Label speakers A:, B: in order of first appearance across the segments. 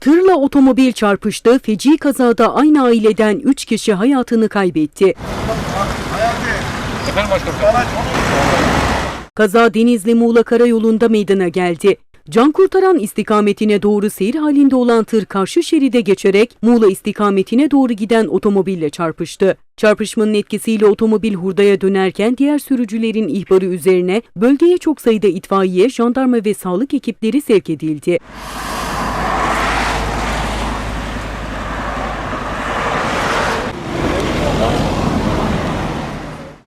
A: Tırla otomobil çarpıştı. Feci kazada aynı aileden 3 kişi hayatını kaybetti. Kaza Denizli Muğla Karayolu'nda meydana geldi. Can kurtaran istikametine doğru seyir halinde olan tır karşı şeride geçerek Muğla istikametine doğru giden otomobille çarpıştı. Çarpışmanın etkisiyle otomobil hurdaya dönerken diğer sürücülerin ihbarı üzerine bölgeye çok sayıda itfaiye, jandarma ve sağlık ekipleri sevk edildi.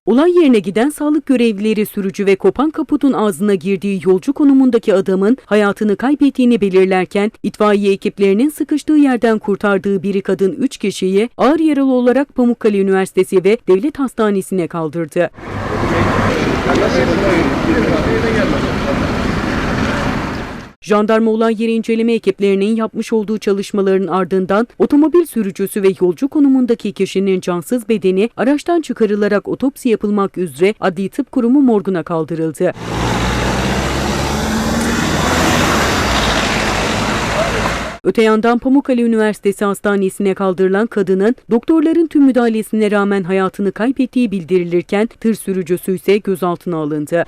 A: Olay yerine giden sağlık görevlileri sürücü ve kopan kaputun ağzına girdiği yolcu konumundaki adamın hayatını kaybettiğini belirlerken itfaiye ekiplerinin sıkıştığı yerden kurtardığı biri kadın 3 kişiyi ağır yaralı olarak Pamukkale Üniversitesi ve Devlet Hastanesi'ne kaldırdı. Jandarma olay yeri inceleme ekiplerinin yapmış olduğu çalışmaların ardından otomobil sürücüsü ve yolcu konumundaki kişinin cansız bedeni araçtan çıkarılarak otopsi yapılmak üzere Adli Tıp Kurumu morguna kaldırıldı. Öte yandan Pamukkale Üniversitesi Hastanesi'ne kaldırılan kadının doktorların tüm müdahalesine rağmen hayatını kaybettiği bildirilirken tır sürücüsü ise gözaltına alındı.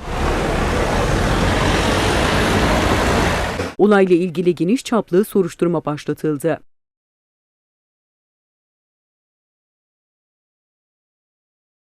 A: Olayla ilgili geniş çaplı soruşturma başlatıldı.